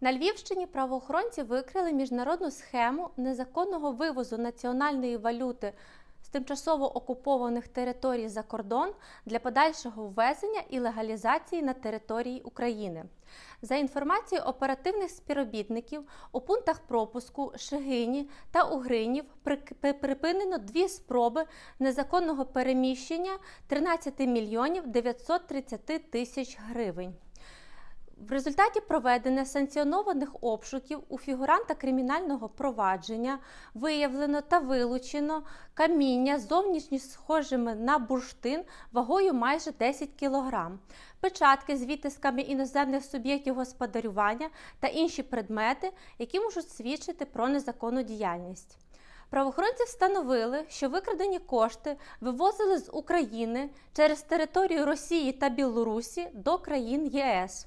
На Львівщині правоохоронці викрили міжнародну схему незаконного вивозу національної валюти з тимчасово окупованих територій за кордон для подальшого ввезення і легалізації на території України. За інформацією оперативних співробітників, у пунктах пропуску Шегині та Угринів припинено дві спроби незаконного переміщення 13 мільйонів 930 тисяч гривень. В результаті проведення санкціонованих обшуків у фігуранта кримінального провадження виявлено та вилучено каміння зовнішні схожими на бурштин вагою майже 10 кг, печатки з відтисками іноземних суб'єктів господарювання та інші предмети, які можуть свідчити про незаконну діяльність. Правоохоронці встановили, що викрадені кошти вивозили з України через територію Росії та Білорусі до країн ЄС.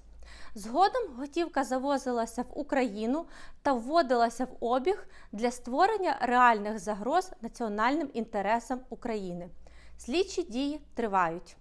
Згодом готівка завозилася в Україну та вводилася в обіг для створення реальних загроз національним інтересам України. Слідчі дії тривають.